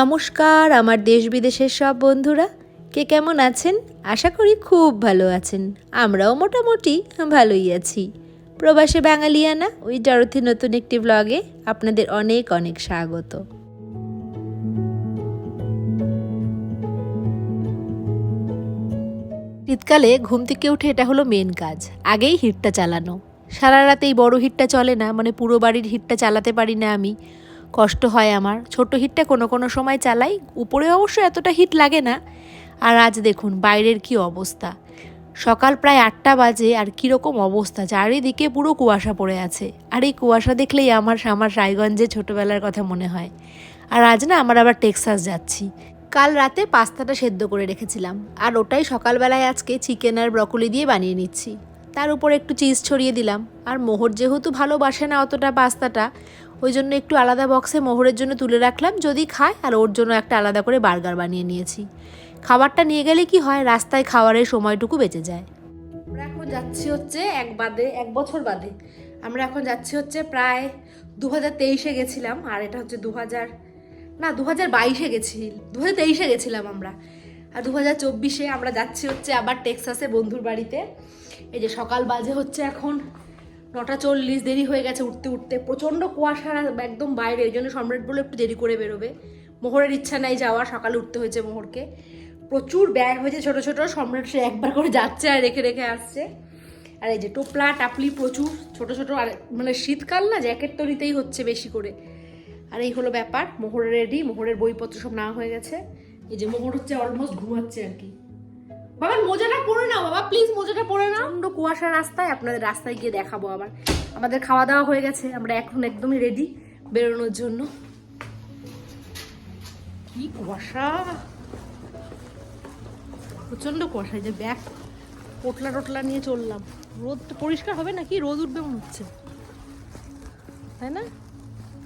নমস্কার, আমার দেশ বিদেশের সব বন্ধুরা। কে কেমন আছেন? আশা করি খুব ভালো আছেন। আমরাও মোটামুটি ভালোই আছি। প্রবাসে বাঙালিয়ানা, ওই জরথি নতুন একটি ব্লগে আপনাদের অনেক অনেক স্বাগত। শীতকালে ঘুম থেকে উঠে এটা হলো মেন কাজ, আগেই হিটটা চালানো। সারা রাতে এই বড় হিটটা চলে না মানে পুরো বাড়ির হিটটা চালাতে পারি না আমি। কষ্ট হয় আমার। ছোট হিটটা কোনো কোনো সময় চালাই। উপরে অবশ্য এতটা হিট লাগে না। আর আজ দেখুন, বাইরের কি অবস্থা। সকাল প্রায় আটটা বাজে আর কীরকম অবস্থা। চারিদিকে পুরো কুয়াশা পড়ে আছে। আর এই কুয়াশা দেখলেই আমার আমার রায়গঞ্জে ছোটোবেলার কথা মনে হয়। আর আজ না আমার আবার টেক্সাস যাচ্ছি। কাল রাতে পাস্তাটা সেদ্ধ করে রেখেছিলাম। আর ওটাই সকালবেলায় আজকে চিকেন আর ব্রকলি দিয়ে বানিয়ে নিচ্ছি। তার উপর একটু চিজ ছড়িয়ে দিলাম। আর মোহর যেহেতু ভালোবাসে না অতটা পাস্তাটা ওই জন্য একটু আলাদা বক্সে মোহরের জন্য তুলে রাখলাম, যদি খায়, আর ওর জন্য একটা আলাদা করে বার্গার বানিয়ে নিয়েছি। খাবারটা নিয়ে গেলে কি হয়, রাস্তায় খাওয়ারের সময়টুকু বেঁচে যায়। আমরা এখন যাচ্ছি হচ্ছে এক বাদে, এক বছর বাদে। আমরা এখন যাচ্ছি হচ্ছে প্রায় দু হাজার তেইশে গেছিলাম, আর এটা হচ্ছে দু হাজার না দু হাজার বাইশে গেছি দু হাজার তেইশে গেছিলাম আমরা। আর দু হাজার চব্বিশে আমরা যাচ্ছি হচ্ছে আবার টেক্সাসে বন্ধুর বাড়িতে। এই যে সকাল বাজে হচ্ছে এখন। নটা চল্লিশ, দেরি হয়ে গেছে উঠতে উঠতে। প্রচণ্ড কুয়াশা একদম বাইরে, এই জন্য সম্রাট বলে একটু দেরি করে বেরোবে। মোহরের ইচ্ছা নাই যাওয়া, সকালে উঠতে হয়েছে মোহরকে। প্রচুর ব্যাগ হয়েছে ছোট ছোট, সম্রাট সে একবার করে যাচ্ছে আর রেখে রেখে আসছে। আর এই যে টোপলা টাপলি প্রচুর, ছোট ছোট, আর মানে শীতকাল না, জ্যাকেট তো নিতেই হচ্ছে বেশি করে। আর এই হলো ব্যাপার মোহরের রেডি মোহরের বইপত্র সব নেওয়া হয়ে গেছে। এই যে মোহর হচ্ছে অলমোস্ট ঘুমাচ্ছে আর কি। বাবা মোজাটা পরে নাও বাবা প্লিজ মোজাটা পরে নাও। প্রচণ্ড কুয়াশা রাস্তায় আপনাদের রাস্তায় গিয়ে দেখাবো আবার। আমাদের খাওয়া দাওয়া হয়ে গেছে আমরা এখন একদমই রেডি বেরোনোর জন্য। কি কুয়াশা? প্রচণ্ড কুয়াশা যে ব্যাগ পোটলা টোটলা নিয়ে চললাম। রোদ তো পরিষ্কার হবে নাকি? রোদ উঠবে মনে হচ্ছে। তাই না?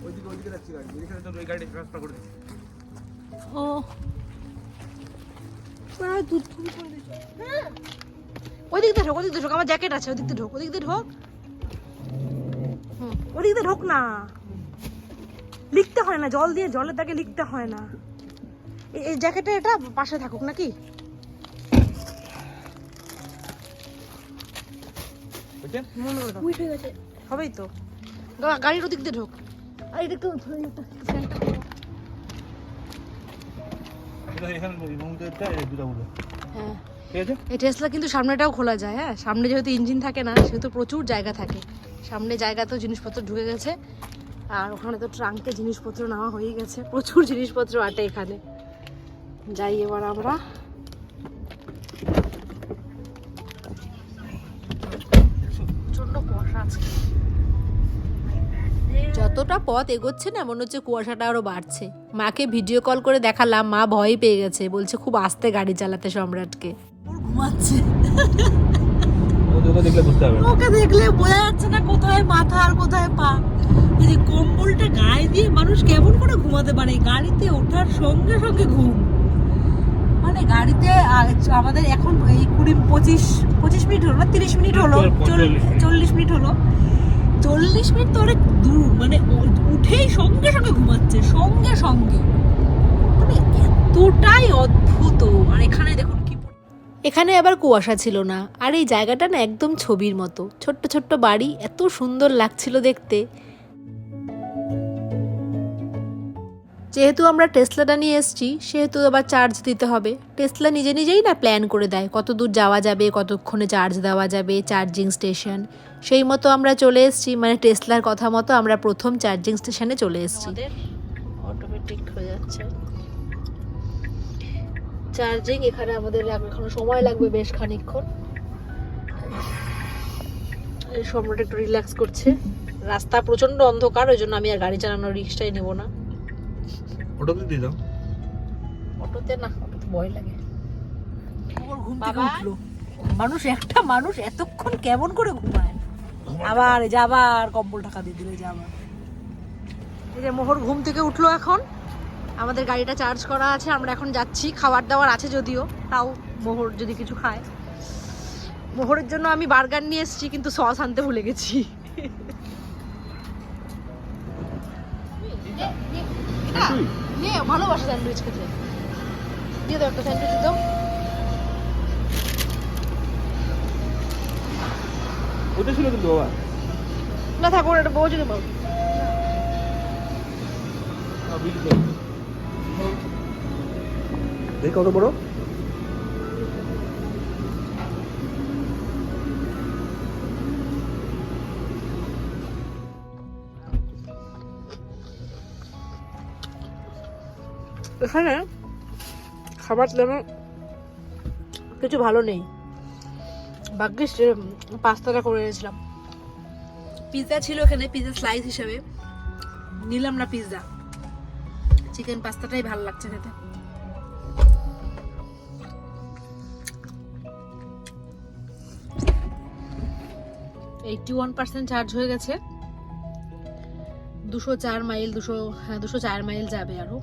ওইদিকে ওইদিকে যাচ্ছি গাড়ি। এখানে তো ওই গাড়ি ট্রান্সফার করে দিচ্ছি ও ওই দিক দিয়ে ঢোক ওই দিক দিয়ে ঢোক আমার জ্যাকেট আছে ওই দিক দিয়ে ঢোক ওই দিক দিয়ে ঢোক। হুম ওই দিয়ে ঢোক না। লিখতে হয় না জল দিয়ে জলের দাগে লিখতে হয় না। এই- এই জ্যাকেটে এটা পাশে থাকুক নাকি? মনে। হবেই তো। গা- গাড়ির ওদিক দিয়ে ঢোক। আর এটা একটু এই টেসলা কিন্তু সামনেটাও খোলা যায় হ্যাঁ? সামনে যেহেতু ইঞ্জিন থাকে না সেহেতু প্রচুর জায়গা থাকে। সামনে জায়গাতেও জিনিসপত্র ঢুকে গেছে আর ওখানে তো ট্রাঙ্কে জিনিসপত্র নেওয়া হয়ে গেছে প্রচুর জিনিসপত্র আটে এখানে। যাই এবার আমরা। যতটা পথ এগোচ্ছে না মনে হচ্ছে কুয়াশাটা আরও বাড়ছে। মাকে ভিডিও কল করে দেখালাম মা ভয় পেয়ে গেছে বলছে খুব আস্তে গাড়ি চালাতে সম্রাটকে। ঘুমাচ্ছে। ওটা দেখলে বুঝতে হবে ওকে দেখলে বোঝা যাচ্ছে না কোথায় মাথা আর কোথায় পা। এই যে কম্বলটা গায়ে দিয়ে মানুষ কেমন করে ঘুমাতে পারে? গাড়িতে ওঠার সঙ্গে সঙ্গে ঘুম। মানে গাড়িতে আমাদের এখন এই কুড়ি পঁচিশ পঁচিশ মিনিট হলো না তিরিশ মিনিট হলো চল- চল- চল্লিশ মিনিট। হলো। চল্লিশ মিনিট তো অনেক দূর মানে উঠেই সঙ্গে সঙ্গে ঘুমাচ্ছে, সঙ্গে সঙ্গে। মানে এতটাই অদ্ভুত। আর এখানে দেখুন কি এখানে আবার কুয়াশা ছিল না, আর এই জায়গাটা না একদম ছবির মতো। ছোট্ট ছোট্ট বাড়ি, এত সুন্দর লাগছিল দেখতে। যেহেতু আমরা টেসলাটা নিয়ে এসেছি, সেহেতু আবার চার্জ দিতে হবে। টেসলা নিজে নিজেই না প্ল্যান করে দেয় কত দূর যাওয়া যাবে, কতক্ষণে চার্জ দেওয়া যাবে চার্জিং স্টেশন সেই মতো আমরা চলে এসেছি মানে টেসলার কথা মতো আমরা প্রথম চার্জিং স্টেশনে চলে এসেছি। অটোমেটিক হয়ে যাচ্ছে। চার্জিং এখানে আমাদের এখনও সময় লাগবে বেশ খানিকক্ষণ। সম্রাট একটু রিল্যাক্স করছে। রাস্তা প্রচণ্ড অন্ধকার, ওই জন্য আমি আর গাড়ি চালানোর রিক্সটাই নেব না। ওটা দিয়ে দাও। অটোতে না অটোতে ভয় লাগে। ঘুম থেকে উঠল। মানুষ একটা মানুষ এতক্ষণ কেমন করে ঘুমায়? আবার এই যে আবার কম্বল টাকা দিয়ে দিল এই যে আবার। এই যে মোহর ঘুম থেকে উঠল এখন। আমাদের গাড়িটা চার্জ করা আছে আমরা এখন যাচ্ছি। খাবার দাবার আছে যদিও তাও মোহর যদি কিছু খায়। মোহরের জন্য আমি বার্গার নিয়ে এসেছি কিন্তু সস আনতে ভুলে গেছি। না নে ভালোবাসে স্যান্ডউইচ খেতে। দিয়ে দাও একটা স্যান্ডউইচ দাও। ওটা ছিল কিন্তু বাবা। না থাকো এটা বউ যদি বল দেখ কত বড়। এখানে খাবার তেমন কিছু ভালো নেই। ভাগ্যিস পাস্তাটা করে এনেছিলাম। পিৎজা ছিল এখানে পিৎজা স্লাইস হিসাবে। নিলাম না পিৎজা চিকেন পাস্তাটাই ভালো লাগছে খেতে। এইটটি ওয়ান পার্সেন্ট চার্জ হয়ে গেছে। দুশো চার মাইল দুশো হ্যাঁ দুশো চার মাইল যাবে আরও।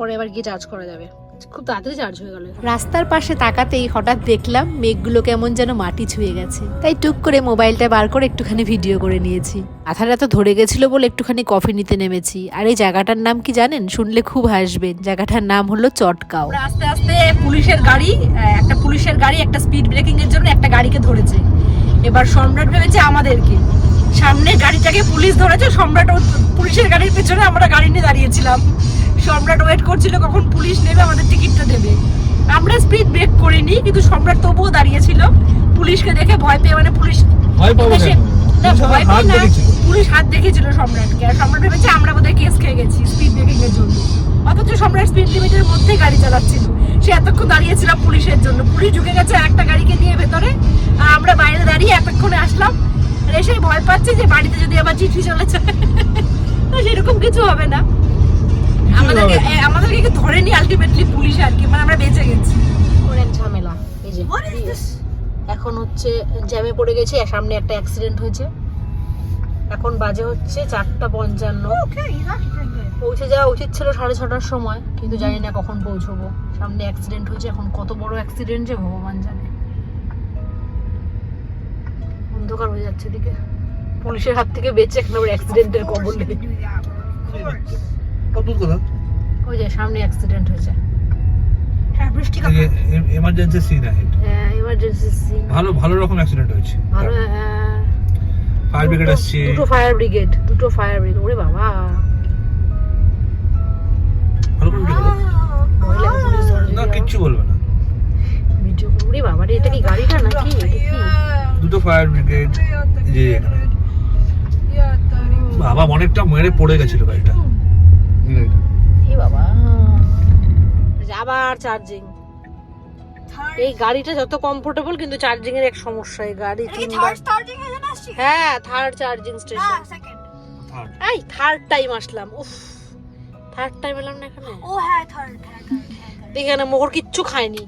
পরে আবার গিয়ে চার্জ করা যাবে। খুব তাড়াতাড়ি চার্জ হয়ে গেল। রাস্তার পাশে তাকাতেই হঠাৎ দেখলাম মেঘগুলো কেমন যেন মাটি ছুঁয়ে গেছে। তাই টুক করে মোবাইলটা বার করে একটুখানি ভিডিও করে নিয়েছি। মাথাটা তো ধরে গেছিল বলে একটুখানি কফি নিতে নেমেছি। আর এই জায়গাটার নাম কি জানেন? শুনলে খুব হাসবেন জায়গাটার নাম হলো চটকাও। আস্তে আস্তে পুলিশের গাড়ি একটা পুলিশের গাড়ি একটা স্পিড ব্রেকিং এর জন্য একটা গাড়িকে ধরেছে। এবার সম্রাট ভেবেছে আমাদেরকে। সামনে গাড়িটাকে পুলিশ ধরেছে সম্রাট ও পুলিশের গাড়ির পেছনে আমরা গাড়ি নিয়ে দাঁড়িয়েছিলাম। সম্রাট ওয়েট করছিল কখন পুলিশ নেবে আমাদের টিকিটটা দেবে। আমরা স্পিড ব্রেক করিনি কিন্তু সম্রাট তবুও দাঁড়িয়েছিল। পুলিশকে দেখে ভয় পেয়ে মানে পুলিশ ভয় পাবো না, ভয় পেয়ে না, পুলিশ হাত দেখেছিল সম্রাটকে। আর সম্রাট ভেবেছে আমরা বোধহয় কেস খেয়ে গেছি স্পিড ব্রেকিং এর জন্য। অথচ সম্রাট স্পিড লিমিটের গাড়ি চালাচ্ছিল। সে এতক্ষণ দাঁড়িয়েছিলাম পুলিশের জন্য। পুলিশ ঢুকে গেছে একটা গাড়িকে নিয়ে ভেতরে। আর আমরা বাইরে দাঁড়িয়ে এতক্ষণে আসলাম। আর এসে ভয় পাচ্ছি যে বাড়িতে যদি আবার চিঠি চলে যায় তো সেরকম কিছু হবে না। আমাদেরকে আমাদেরকে ধরেনি আলটিমেটলি পুলিশ আর কি? মানে আমরা বেঁচে গেছি। করেন ঝামেলা। এই যে এখন হচ্ছে জ্যামে পড়ে গেছে সামনে একটা অ্যাক্সিডেন্ট হয়েছে। এখন বাজে হচ্ছে চারটা পঞ্চান্ন। পৌঁছে যাওয়া উচিত ছিল সাড়ে ছটার সময় কিন্তু জানি না কখন পৌঁছবো। সামনে অ্যাক্সিডেন্ট হয়েছে এখন কত বড় অ্যাক্সিডেন্ট যে ভগবান জানে। অন্ধকার হয়ে যাচ্ছে এদিকে। পুলিশের হাত থেকে বেঁচে এখন আবার অ্যাক্সিডেন্টের কবলে কত দূর কথা ওই যে সামনে অ্যাক্সিডেন্ট হয়েছে। এমার্জেন্সি সিন আছে। হ্যাঁ এমার্জেন্সি সিন ভালো ভালো রকম অ্যাক্সিডেন্ট হয়েছে। ভালো হ্যাঁ। ফায়ার ব্রিগেড দুটো- আসছে। দুটো ফায়ার ব্রিগেড দুটো ফায়ার ব্রিগেড ওরে বাবা। ভালো করে না কিচ্ছু বলবে না। ভিডিও ওরে বাবা রে এটা কি গাড়িটা নাকি? দুটো ফায়ার ব্রিগেড যে বাবা অনেকটা মেরে পড়ে গেছিল গাড়িটা। বাবা। আবার চার্জিং এই গাড়িটা যত কমফোর্টেবল কিন্তু চার্জিং এর এক সমস্যা এই গাড়ি তিনবার হ্যাঁ থার্ড চার্জিং স্টেশন এই থার্ড টাইম আসলাম। উফ থার্ড টাইম এলাম না এখানে? দেখে না মোহর কিচ্ছু খায়নি।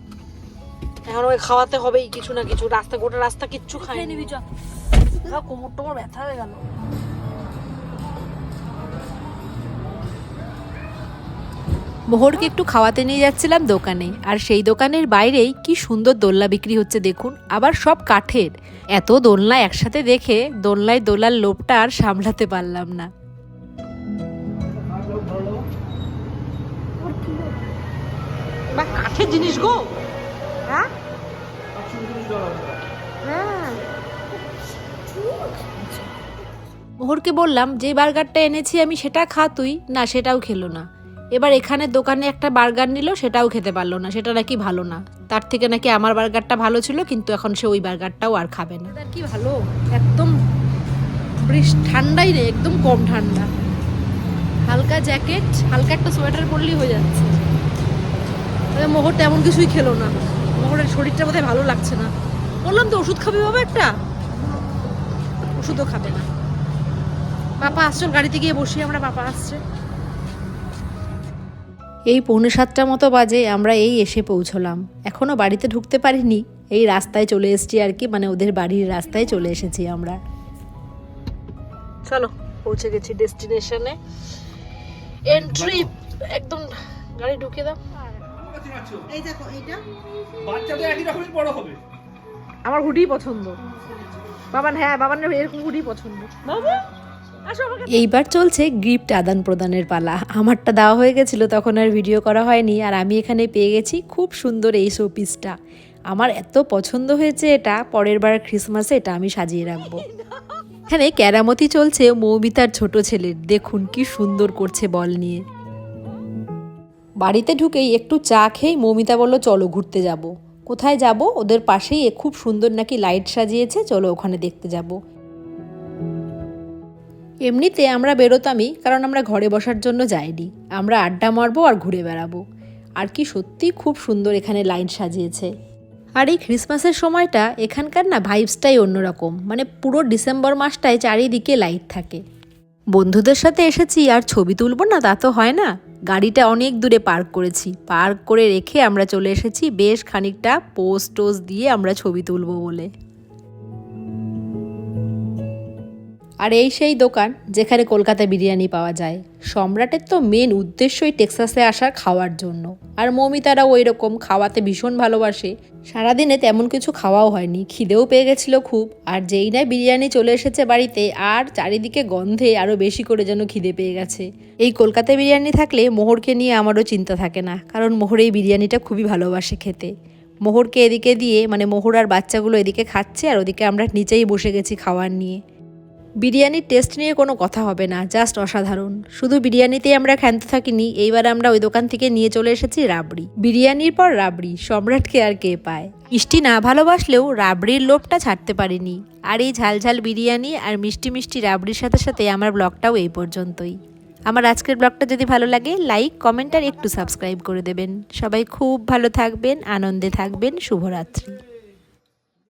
এখন ওই খাওয়াতে হবেই কিছু না কিছু রাস্তা গোটা রাস্তা কিচ্ছু খায়নি। কোমর টোমর ব্যথা হয়ে গেল। মোহরকে একটু খাওয়াতে নিয়ে যাচ্ছিলাম দোকানে। আর সেই দোকানের বাইরেই কি সুন্দর দোলনা বিক্রি হচ্ছে দেখুন। আবার সব কাঠের। এত দোলনা একসাথে দেখে দোলনায় দোলার লোভটা আর সামলাতে পারলাম না। কাঠের জিনিস গো। হ্যাঁ? মোহরকে বললাম যে বার্গারটা এনেছি আমি সেটা খা তুই না সেটাও খেলো না। এবার এখানে দোকানে একটা বার্গার নিল, সেটাও খেতে পারল না, সেটা নাকি ভালো না। তার থেকে নাকি আমার বার্গারটা ভালো ছিল, কিন্তু এখন সে ওই বার্গারটাও আর খাবে না। কি ভালো? একদম ঠান্ডাই নেই একদম কম ঠান্ডা। হালকা জ্যাকেট, হালকা একটা সোয়েটার পরলেই হয়ে যাচ্ছে। তবে মোহর তেমন কিছুই খেলো না। মোহরের শরীরটা বোধহয় ভালো লাগছে না। বললাম তো, ওষুধ খাবে বাবা একটা? ওষুধও খাবে না। পাপা আসছো গাড়িতে গিয়ে বসি, আমরা পাপা আসছে। এই পৌনে সাতটা মতো বাজে আমরা এই এসে পৌঁছলাম। এখনও বাড়িতে ঢুকতে পারিনি। এই রাস্তায় চলে এসেছি আর কি মানে ওদের বাড়ির রাস্তায় চলে এসেছি আমরা। চলো পৌঁছে গেছি ডেস্টিনেশনে এন্ট্রি একদম গাড়ি ঢুকে দাও। বাচ্চাদের একই রকমই বড় হবে। আমার হুডি পছন্দ। বাবান হ্যাঁ বাবান এরকম হুডি পছন্দ। বাবা! এইবার চলছে গিফট আদান প্রদানের পালা। আমারটা দেওয়া হয়ে গেছিল, তখন আর ভিডিও করা হয়নি, আর আমি এখানে পেয়ে গেছি খুব সুন্দর এই শোপিসটা। আমার এত পছন্দ হয়েছে এটা, পরের বার ক্রিসমাসে এটা আমি সাজিয়ে রাখব। এখানে ক্যারামতি চলছে মৌমিতার ছোট ছেলের। দেখুন কি সুন্দর করছে বল নিয়ে। বাড়িতে ঢুকেই একটু চা খেয়ে মৌমিতা বলল, চলো ঘুরতে যাব। কোথায় যাব? ওদের পাশেই খুব সুন্দর নাকি লাইট সাজিয়েছে, চলো ওখানে দেখতে যাব। এমনিতে আমরা বেরোতামই কারণ আমরা ঘরে বসার জন্য যাইনি। আমরা আড্ডা মারবো আর ঘুরে বেড়াবো। আর কি সত্যি খুব সুন্দর এখানে লাইন সাজিয়েছে। আর এই ক্রিসমাসের সময়টা এখানকার না ভাইবসটাই অন্যরকম। মানে পুরো ডিসেম্বর মাসটায় চারিদিকে লাইট থাকে। বন্ধুদের সাথে এসেছি আর ছবি তুলবো না, তা তো হয় না। গাড়িটা অনেক দূরে পার্ক করেছি। পার্ক করে রেখে আমরা চলে এসেছি বেশ খানিকটা পোস্ট টোস্ট দিয়ে আমরা ছবি তুলবো বলে। আর এই সেই দোকান যেখানে কলকাতা বিরিয়ানি পাওয়া যায়। সম্রাটের তো মেন উদ্দেশ্যই টেক্সাসে আসার খাওয়ার জন্য। আর মৌমিতারা ওই রকম খাওয়াতে ভীষণ ভালোবাসে। সারাদিনে তেমন কিছু খাওয়াও হয়নি, খিদেও পেয়ে গেছিল খুব। আর যেই না বিরিয়ানি চলে এসেছে বাড়িতে, আর চারিদিকে গন্ধে আরও বেশি করে যেন খিদে পেয়ে গেছে। এই কলকাতা বিরিয়ানি থাকলে মোহরকে নিয়ে আমারও চিন্তা থাকে না, কারণ মোহর এই বিরিয়ানিটা খুবই ভালোবাসে খেতে। মোহরকে এদিকে দিয়ে মানে মোহর আর বাচ্চাগুলো এদিকে খাচ্ছে, আর ওদিকে আমরা নিচেই বসে গেছি খাওয়ার নিয়ে। বিরিয়ানির টেস্ট নিয়ে কোনো কথা হবে না জাস্ট অসাধারণ। শুধু বিরিয়ানিতেই আমরা ক্ষান্ত থাকিনি, এইবার আমরা ওই দোকান থেকে নিয়ে চলে এসেছি রাবড়ি। বিরিয়ানির পর রাবড়ি, সম্রাটকে আর কে পায়? মিষ্টি না ভালোবাসলেও রাবড়ির লোভটা ছাড়তে পারিনি। আর এই ঝালঝাল বিরিয়ানি আর মিষ্টি মিষ্টি রাবড়ির সাথে সাথে আমার ব্লগটাও এই পর্যন্তই। আমার আজকের ব্লগটা যদি ভালো লাগে লাইক কমেন্ট আর একটু সাবস্ক্রাইব করে দেবেন। সবাই খুব ভালো থাকবেন, আনন্দে থাকবেন, শুভরাত্রি।